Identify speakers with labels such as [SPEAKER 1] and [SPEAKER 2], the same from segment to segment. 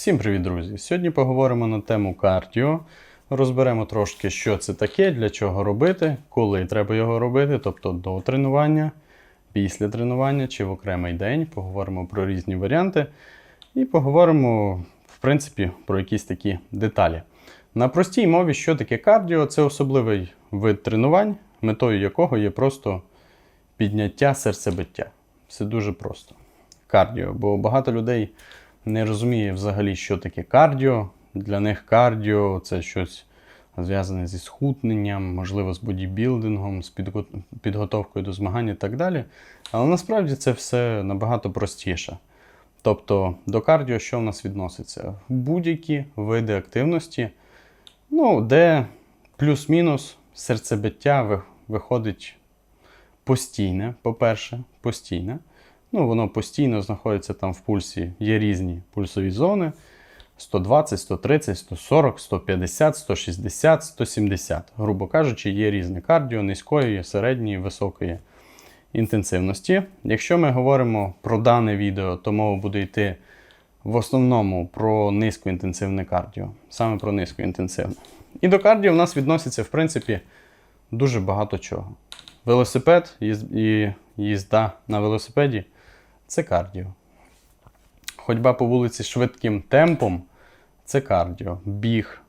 [SPEAKER 1] Всім привіт, друзі! Сьогодні поговоримо на тему кардіо. Розберемо трошки, що це таке, для чого робити, коли треба його робити, тобто до тренування, після тренування чи в окремий день. Поговоримо про різні варіанти і поговоримо, в принципі, про якісь такі деталі. На простій мові, що таке кардіо, це особливий вид тренувань, метою якого є просто підняття серцебиття. Все дуже просто. Кардіо, бо багато людей не розуміє взагалі, що таке кардіо. Для них кардіо це щось зв'язане зі схутненням, можливо, з бодібілдингом, з підготовкою до змагань і так далі. Але насправді це все набагато простіше. Тобто до кардіо що в нас відноситься? Будь-які види активності, ну, де плюс-мінус серцебиття виходить постійне, по-перше, постійне. Ну, воно постійно знаходиться там в пульсі. Є різні пульсові зони: 120, 130, 140, 150, 160, 170. Грубо кажучи, є різне кардіо низької, середньої, високої інтенсивності. Якщо ми говоримо про дане відео, то мова буде йти в основному про низькоінтенсивне кардіо, саме про низькоінтенсивне. І до кардіо в нас відноситься, в принципі, дуже багато чого. Велосипед і їзда на велосипеді це кардіо. Ходьба по вулиці швидким темпом це кардіо. Біг,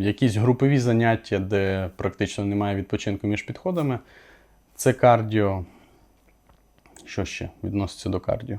[SPEAKER 1] якісь групові заняття, де практично немає відпочинку між підходами. Це кардіо. Що ще відноситься до кардіо?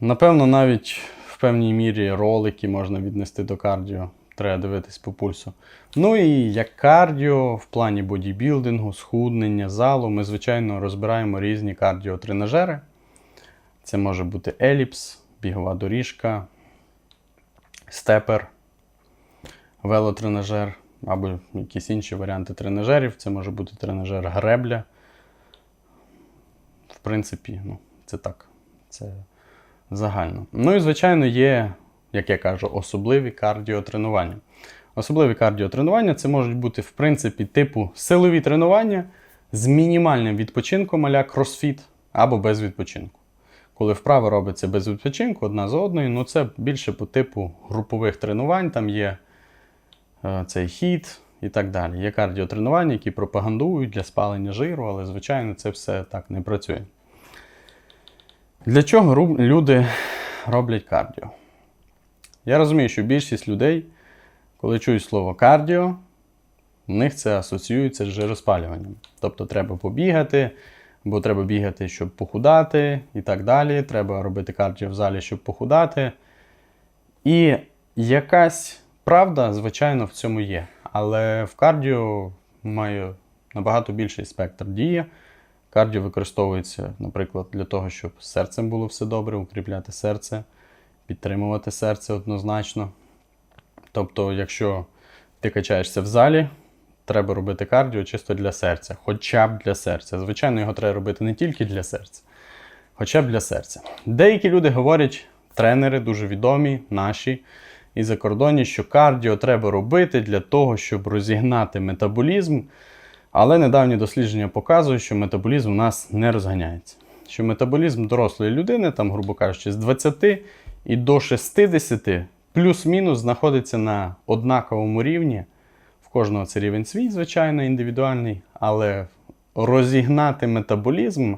[SPEAKER 1] Напевно, навіть в певній мірі ролики можна віднести до кардіо. Треба дивитись по пульсу. Ну і як кардіо в плані бодібілдингу, схуднення, залу, ми, звичайно, розбираємо різні кардіотренажери. Це може бути еліпс, бігова доріжка, степер, велотренажер або якісь інші варіанти тренажерів. Це може бути тренажер гребля. В принципі, ну, це так. Це загально. Ну і, звичайно, є, як я кажу, особливі кардіотренування. Особливі кардіотренування це можуть бути, в принципі, типу силові тренування з мінімальним відпочинком а-ля кросфіт або без відпочинку. Коли вправи робиться без відпочинку одна за одною, ну це більше по типу групових тренувань, там є е, цей хід і так далі. Є кардіотренування, які пропагандують для спалення жиру, але, звичайно, це все так не працює. Для чого люди роблять кардіо? Я розумію, що більшість людей, коли чують слово кардіо, в них це асоціюється з жироспалюванням. Тобто треба побігати, бо треба бігати, щоб похудати, і так далі. Треба робити кардіо в залі, щоб похудати. І якась правда, звичайно, в цьому є. Але в кардіо має набагато більший спектр дії. Кардіо використовується, наприклад, для того, щоб з серцем було все добре, укріпляти серце, підтримувати серце однозначно. Тобто, якщо ти качаєшся в залі, треба робити кардіо чисто для серця, хоча б для серця. Звичайно, його треба робити не тільки для серця, хоча б для серця. Деякі люди говорять, тренери дуже відомі, наші і закордонні, що кардіо треба робити для того, щоб розігнати метаболізм. Але недавні дослідження показують, що метаболізм у нас не розганяється. Що метаболізм дорослої людини, там, грубо кажучи, з 20 і до 60 плюс-мінус знаходиться на однаковому рівні. В кожного це рівень свій, звичайно, індивідуальний, але розігнати метаболізм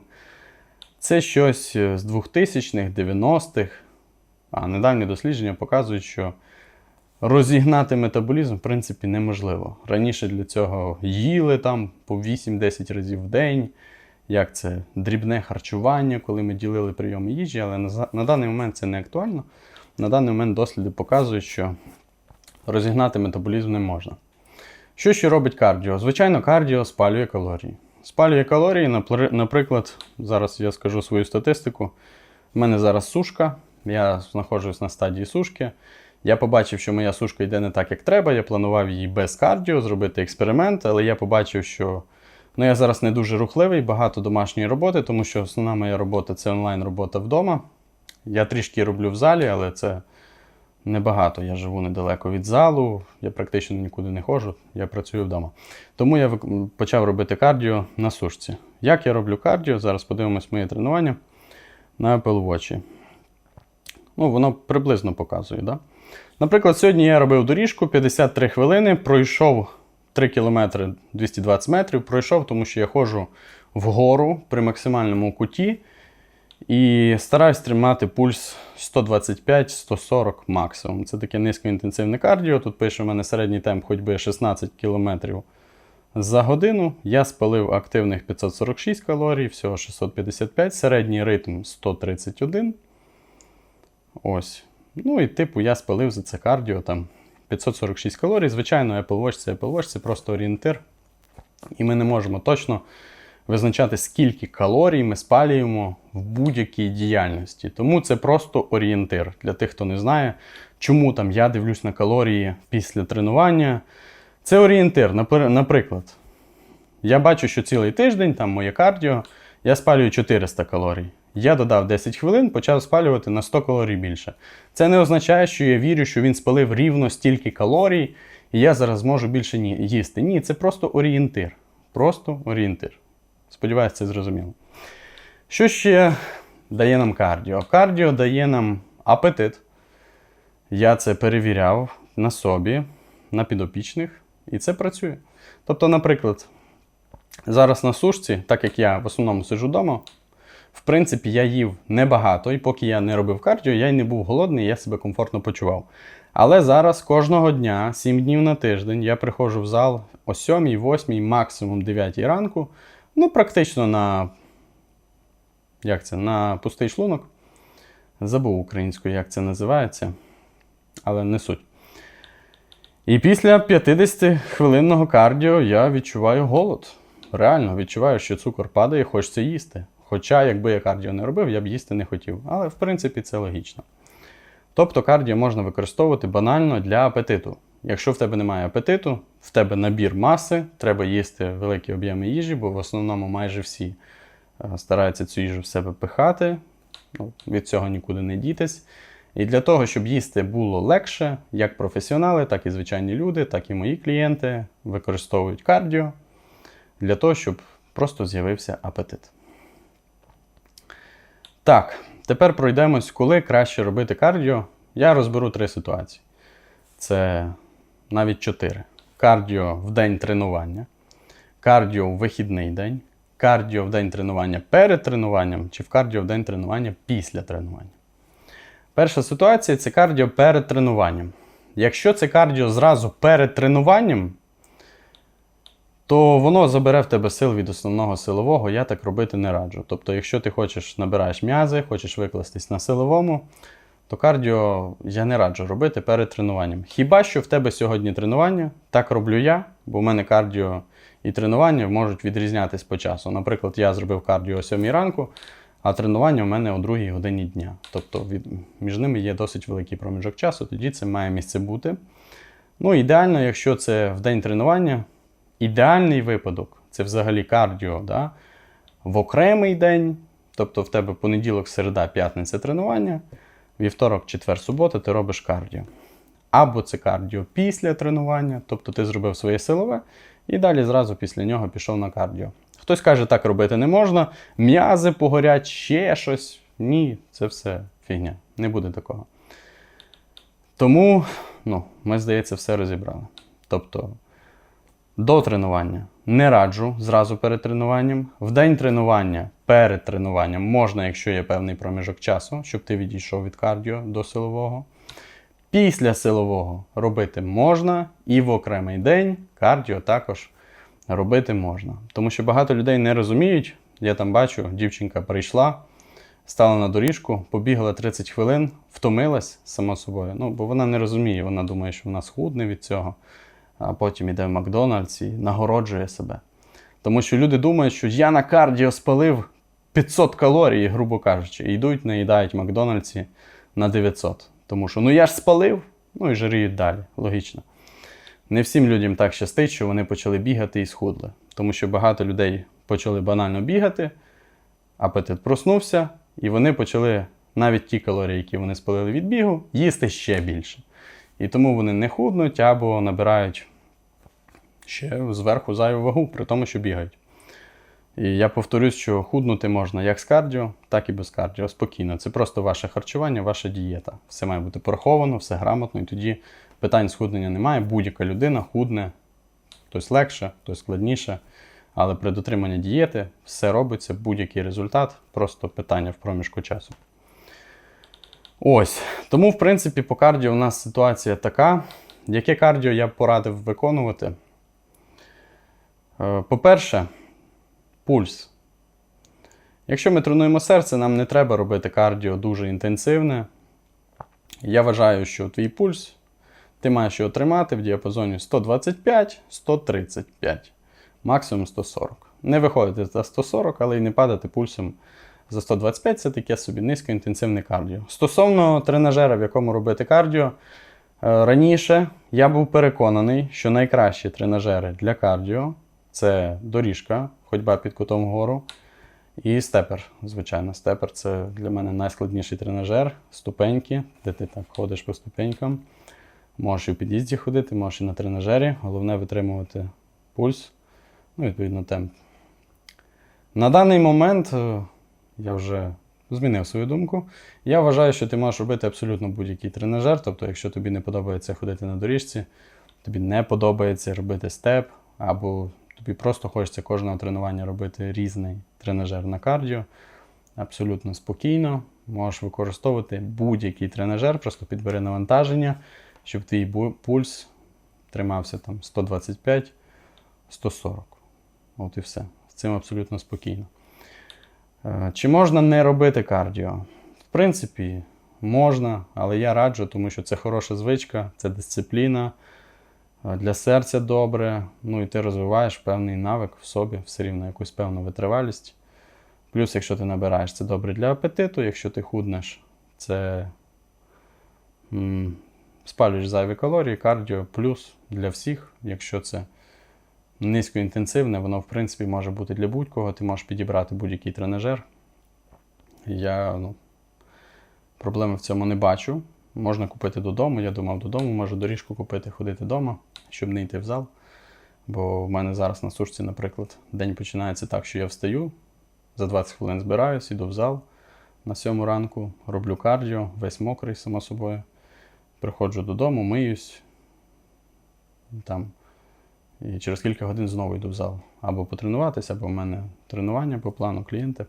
[SPEAKER 1] це щось з 2000-х, 90-х. А недавні дослідження показують, що розігнати метаболізм, в принципі, неможливо. Раніше для цього їли там по 8-10 разів в день. Як це дрібне харчування, коли ми ділили прийоми їжі, але на, на даний момент це не актуально. На даний момент досліди показують, що розігнати метаболізм не можна. Що ще робить кардіо? Звичайно, кардіо спалює калорії. Спалює калорії, наприклад, зараз я скажу свою статистику. У мене зараз сушка, я знаходжусь на стадії сушки. Я побачив, що моя сушка йде не так, як треба. Я планував її без кардіо, зробити експеримент, але я побачив, що ну, я зараз не дуже рухливий, багато домашньої роботи, тому що основна моя робота це онлайн-робота вдома. Я трішки роблю в залі, але це небагато. Я живу недалеко від залу, я практично нікуди не ходжу, я працюю вдома. Тому я почав робити кардіо на сушці. Як я роблю кардіо? Зараз подивимось моє тренування на Apple Watch. Ну, воно приблизно показує. Да? Наприклад, сьогодні я робив доріжку 53 хвилини, пройшов 3 км 220 метрів, пройшов, тому що я ходжу вгору при максимальному куті і стараюсь тримати пульс 125-140 максимум. Це таке низькоінтенсивне кардіо. Тут пише у мене середній темп ходьби 16 км за годину. Я спалив активних 546 калорій, всього 655, середній ритм 131. Ось. Ну і типу я спалив за це кардіо там 546 калорій. Звичайно, Apple Watch це Apple Watch, це просто орієнтир. І ми не можемо точно визначати, скільки калорій ми спалюємо в будь-якій діяльності. Тому це просто орієнтир для тих, хто не знає, чому там я дивлюсь на калорії після тренування. Це орієнтир. Наприклад, я бачу, що цілий тиждень, там моє кардіо, я спалюю 400 калорій. Я додав 10 хвилин, почав спалювати на 100 калорій більше. Це не означає, що я вірю, що він спалив рівно стільки калорій, і я зараз зможу більше ні- їсти. Ні, це просто орієнтир. Просто орієнтир. Сподіваюсь, це зрозуміло. Що ще дає нам кардіо? Кардіо дає нам апетит. Я це перевіряв на собі, на підопічних, і це працює. Тобто, наприклад, зараз на сушці, так як я в основному сиджу вдома, в принципі, я їв небагато, і поки я не робив кардіо, я й не був голодний, я себе комфортно почував. Але зараз кожного дня, 7 днів на тиждень, я приходжу в зал о 7, 8, максимум 9 ранку. Ну, практично на. Як це? На пустий шлунок. Забув українською, як це називається, але не суть. І після 50-хвилинного кардіо я відчуваю голод. Реально відчуваю, що цукор падає, хочеться їсти. Хоча, якби я кардіо не робив, я б їсти не хотів. Але в принципі це логічно. Тобто кардіо можна використовувати банально для апетиту. Якщо в тебе немає апетиту, в тебе набір маси, треба їсти великі об'єми їжі, бо в основному майже всі е, стараються цю їжу в себе пихати. Ну, від цього нікуди не дітись. І для того, щоб їсти було легше, як професіонали, так і звичайні люди, так і мої клієнти використовують кардіо для того, щоб просто з'явився апетит. Так, тепер пройдемось, коли краще робити кардіо. Я розберу три ситуації. Це навіть чотири. Кардіо в день тренування, кардіо в вихідний день, кардіо в день тренування перед тренуванням чи в кардіо в день тренування після тренування. Перша ситуація це кардіо перед тренуванням. Якщо це кардіо зразу перед тренуванням, то воно забере в тебе сил від основного силового, я так робити не раджу. Тобто, якщо ти хочеш набираєш м'язи, хочеш викластись на силовому, то кардіо я не раджу робити перед тренуванням. Хіба що в тебе сьогодні тренування, так роблю я, бо в мене кардіо і тренування можуть відрізнятись по часу. Наприклад, я зробив кардіо о 7 ранку, а тренування в мене о 2 годині дня. Тобто від, між ними є досить великий проміжок часу, тоді це має місце бути. Ну, ідеально, якщо це в день тренування, ідеальний випадок це взагалі кардіо да? в окремий день, тобто в тебе понеділок, середа, п'ятниця тренування, вівторок, четвер, субота ти робиш кардіо. Або це кардіо після тренування, тобто ти зробив своє силове, і далі зразу після нього пішов на кардіо. Хтось каже, так робити не можна, м'язи погорять, ще щось. Ні, це все фігня. Не буде такого. Тому, ну, ми, здається, все розібрали. Тобто, до тренування не раджу зразу перед тренуванням. В день тренування перед тренуванням можна, якщо є певний проміжок часу, щоб ти відійшов від кардіо до силового. Після силового робити можна, і в окремий день кардіо також робити можна. Тому що багато людей не розуміють. Я там бачу, дівчинка прийшла, стала на доріжку, побігла 30 хвилин, втомилась само собою. Ну, бо вона не розуміє, вона думає, що вона схудне від цього, а потім йде в Макдональдс і нагороджує себе. Тому що люди думають, що я на кардіо спалив 500 калорій, грубо кажучи, і йдуть, наїдають Макдональдсі на 900. Тому що ну я ж спалив, ну і жиріють далі. Логічно. Не всім людям так щастить, що вони почали бігати і схудли. Тому що багато людей почали банально бігати, апетит проснувся, і вони почали навіть ті калорії, які вони спалили від бігу, їсти ще більше. І тому вони не худнуть або набирають ще зверху зайву вагу, при тому, що бігають. І я повторюсь, що худнути можна як з кардіо, так і без кардіо. Спокійно. Це просто ваше харчування, ваша дієта. Все має бути пораховано, все грамотно, і тоді питань схуднення немає. Будь-яка людина худне, хтось легше, хтось складніше. Але при дотриманні дієти все робиться, будь-який результат, просто питання в проміжку часу. Ось. Тому, в принципі, по кардіо у нас ситуація така. Яке кардіо я б порадив виконувати? Е, По-перше, пульс. Якщо ми тренуємо серце, нам не треба робити кардіо дуже інтенсивне. Я вважаю, що твій пульс ти маєш його тримати в діапазоні 125-135, максимум 140. Не виходити за 140, але й не падати пульсом за 125 це таке собі низькоінтенсивне кардіо. Стосовно тренажера, в якому робити кардіо, е, раніше я був переконаний, що найкращі тренажери для кардіо це доріжка, ходьба під кутом вгору. І степер, звичайно, степер це для мене найскладніший тренажер, ступеньки, де ти так ходиш по ступенькам. Можеш і в під'їзді ходити, можеш і на тренажері. Головне витримувати пульс, ну, відповідно, темп. На даний момент е, я вже змінив свою думку. Я вважаю, що ти можеш робити абсолютно будь-який тренажер. Тобто, якщо тобі не подобається ходити на доріжці, тобі не подобається робити степ, або тобі просто хочеться кожного тренування робити різний тренажер на кардіо. Абсолютно спокійно. Можеш використовувати будь-який тренажер, просто підбери навантаження, щоб твій пульс тримався там 125, 140. От і все. З цим абсолютно спокійно. Е, Чи можна не робити кардіо? В принципі, можна, але я раджу, тому що це хороша звичка, це дисципліна. Е, Для серця добре, ну і ти розвиваєш певний навик в собі, все рівно якусь певну витривалість. Плюс, якщо ти набираєш, це добре для апетиту, якщо ти худнеш, це м, спалюєш зайві калорії, кардіо плюс для всіх, якщо це низькоінтенсивне, воно в принципі може бути для будь-кого, ти можеш підібрати будь-який тренажер. Я ну, проблеми в цьому не бачу. Можна купити додому. Я думав, додому можу доріжку купити, ходити вдома, щоб не йти в зал. Бо в мене зараз на сушці, наприклад, день починається так, що я встаю, за 20 хвилин збираюсь, іду в зал на 7 ранку, роблю кардіо, весь мокрий, само собою. Приходжу додому, миюсь. Там, і через кілька годин знову йду в зал. Або потренуватися, або в мене тренування по плану клієнти.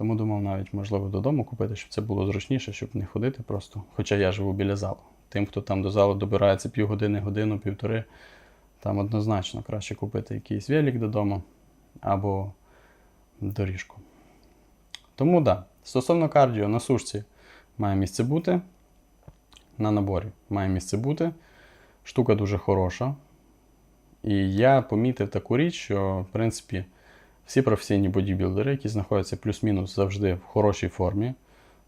[SPEAKER 1] Тому думав навіть, можливо, додому купити, щоб це було зручніше, щоб не ходити просто. Хоча я живу біля залу. Тим, хто там до залу добирається півгодини, годину, півтори, там однозначно краще купити якийсь велик додому або доріжку. Тому так, да, стосовно кардіо на сушці має місце бути. На наборі має місце бути. Штука дуже хороша. І я помітив таку річ, що, в принципі, всі професійні бодібілдери, які знаходяться плюс-мінус завжди в хорошій формі,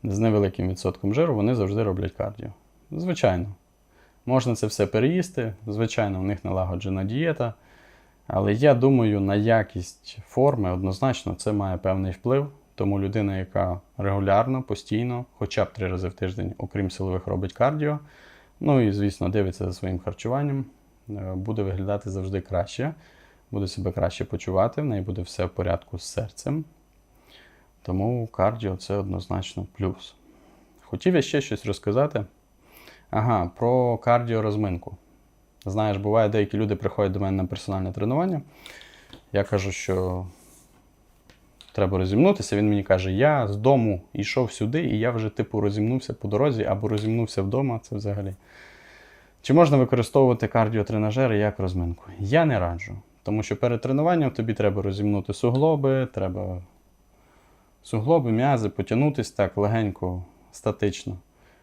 [SPEAKER 1] з невеликим відсотком жиру, вони завжди роблять кардіо. Звичайно. Можна це все переїсти, звичайно, в них налагоджена дієта. Але я думаю, на якість форми однозначно це має певний вплив. Тому людина, яка регулярно, постійно, хоча б три рази в тиждень, окрім силових, робить кардіо, ну і, звісно, дивиться за своїм харчуванням, е, буде виглядати завжди краще, буде себе краще почувати, в неї буде все в порядку з серцем. Тому кардіо це однозначно плюс. Хотів я ще щось розказати. Ага, про кардіорозминку. Знаєш, буває, деякі люди приходять до мене на персональне тренування. Я кажу, що треба розімнутися. Він мені каже, я з дому йшов сюди, і я вже типу розімнувся по дорозі або розімнувся вдома. Це взагалі. Чи можна використовувати кардіотренажери як розминку? Я не раджу. Тому що перед тренуванням тобі треба розімнути суглоби, треба суглоби, м'язи, потягнутись так легенько, статично.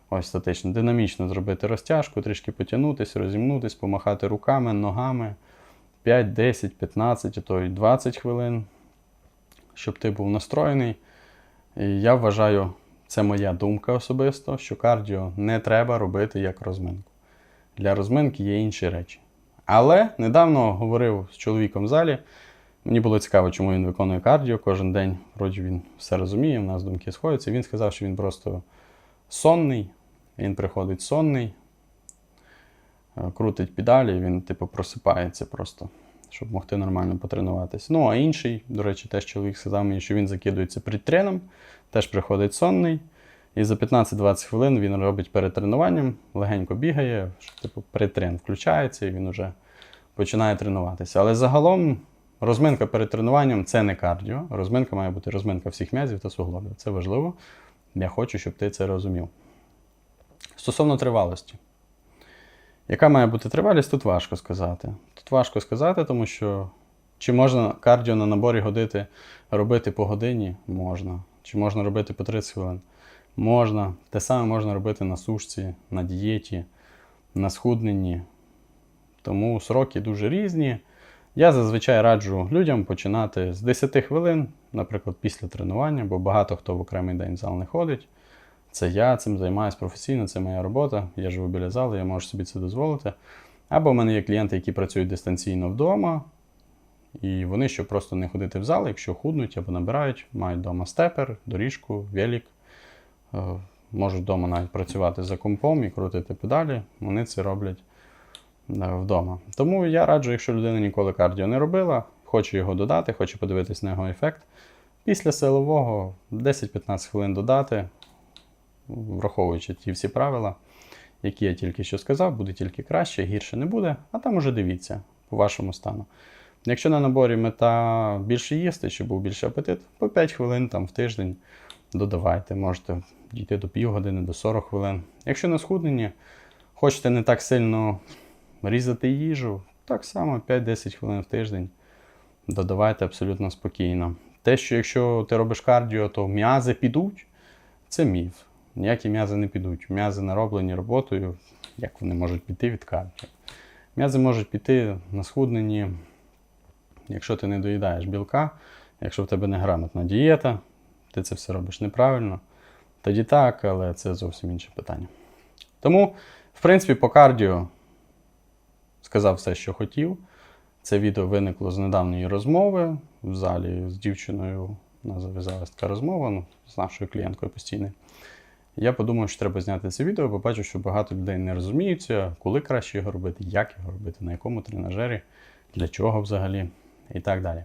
[SPEAKER 1] Ось статично, динамічно зробити розтяжку, трішки потягнутися, розімнутись, помахати руками, ногами 5, 10, 15, а то й 20 хвилин, щоб ти був настроєний. І я вважаю, це моя думка особисто, що кардіо не треба робити як розминку. Для розминки є інші речі. Але недавно говорив з чоловіком в залі. Мені було цікаво, чому він виконує кардіо кожен день. Вроді він все розуміє, в нас думки сходяться. Він сказав, що він просто сонний. Він приходить сонний, е, крутить педалі, він, типу, просипається просто. щоб могти нормально потренуватися. Ну, а інший, до речі, теж чоловік сказав мені, що він закидується перед треном, теж приходить сонний. І за 15-20 хвилин він робить перед тренуванням, легенько бігає, типу, перетрен включається і він вже починає тренуватися. Але загалом розминка перед тренуванням це не кардіо. Розминка має бути розминка всіх м'язів та суглобів. Це важливо. Я хочу, щоб ти це розумів. Стосовно тривалості. Яка має бути тривалість, тут важко сказати. Тут важко сказати, тому що чи можна кардіо на наборі годити робити по годині? Можна. Чи можна робити по 30 хвилин? Можна. Те саме можна робити на сушці, на дієті, на схудненні. Тому сроки дуже різні. Я зазвичай раджу людям починати з 10 хвилин, наприклад, після тренування, бо багато хто в окремий день в зал не ходить. Це я цим займаюся професійно, це моя робота. Я живу біля залу, я можу собі це дозволити. Або в мене є клієнти, які працюють дистанційно вдома, і вони, щоб просто не ходити в зал, якщо худнуть або набирають, мають вдома степер, доріжку, велик, е, можуть вдома навіть працювати за компом і крутити педалі. Вони це роблять е, вдома. Тому я раджу, якщо людина ніколи кардіо не робила, хоче його додати, хоче подивитись на його ефект. Після силового 10-15 хвилин додати, враховуючи ті всі правила, які я тільки що сказав, буде тільки краще, гірше не буде, а там уже дивіться по вашому стану. Якщо на наборі мета більше їсти, щоб був більший апетит, по 5 хвилин там в тиждень додавайте. Можете дійти до півгодини, до 40 хвилин. Якщо на схудненні хочете не так сильно різати їжу, так само 5-10 хвилин в тиждень додавайте абсолютно спокійно. Те, що якщо ти робиш кардіо, то м'язи підуть, це міф. Ніякі м'язи не підуть. М'язи нароблені роботою, як вони можуть піти від кардіо. М'язи можуть піти на схудненні, якщо ти не доїдаєш білка, якщо в тебе неграмотна дієта, ти це все робиш неправильно, тоді так, але це зовсім інше питання. Тому, в принципі, по кардіо сказав все, що хотів. Це відео виникло з недавньої розмови в залі з дівчиною. У нас зав'язалася така розмова ну, з нашою клієнткою постійною. Я подумав, що треба зняти це відео, бо бачу, що багато людей не розуміються, коли краще його робити, як його робити, на якому тренажері, для чого взагалі і так далі.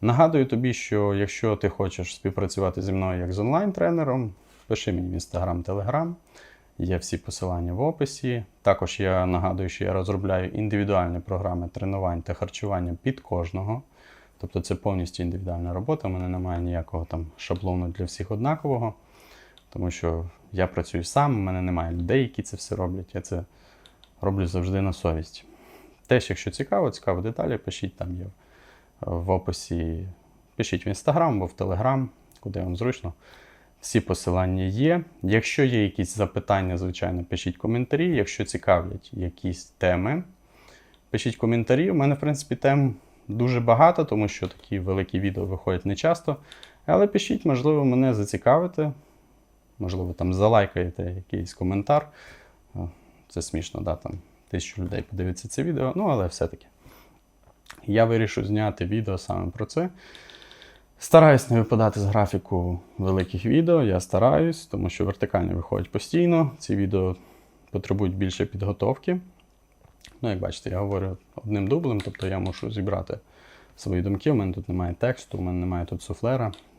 [SPEAKER 1] Нагадую тобі, що якщо ти хочеш співпрацювати зі мною як з онлайн-тренером, пиши мені в Instagram, Telegram. Є всі посилання в описі. Також я нагадую, що я розробляю індивідуальні програми тренувань та харчування під кожного. Тобто це повністю індивідуальна робота. У мене немає ніякого там шаблону для всіх однакового. Тому що я працюю сам, у мене немає людей, які це все роблять. Я це роблю завжди на совість. Теж, якщо цікаво, цікаво деталі, пишіть там є в описі. Пишіть в інстаграм або в телеграм, куди вам зручно. Всі посилання є. Якщо є якісь запитання, звичайно, пишіть коментарі. Якщо цікавлять якісь теми, пишіть коментарі. У мене, в принципі, тем дуже багато, тому що такі великі відео виходять не часто. Але пишіть, можливо, мене зацікавите. Можливо, там залайкаєте якийсь коментар. Це смішно, да, там тисячу людей подивиться це відео. Ну, але все-таки. Я вирішив зняти відео саме про це. Стараюсь не випадати з графіку великих відео, я стараюсь, тому що вертикальні виходять постійно. Ці відео потребують більше підготовки. Ну, як бачите, я говорю одним дублем, тобто я мушу зібрати свої думки. У мене тут немає тексту, у мене немає тут суфлера.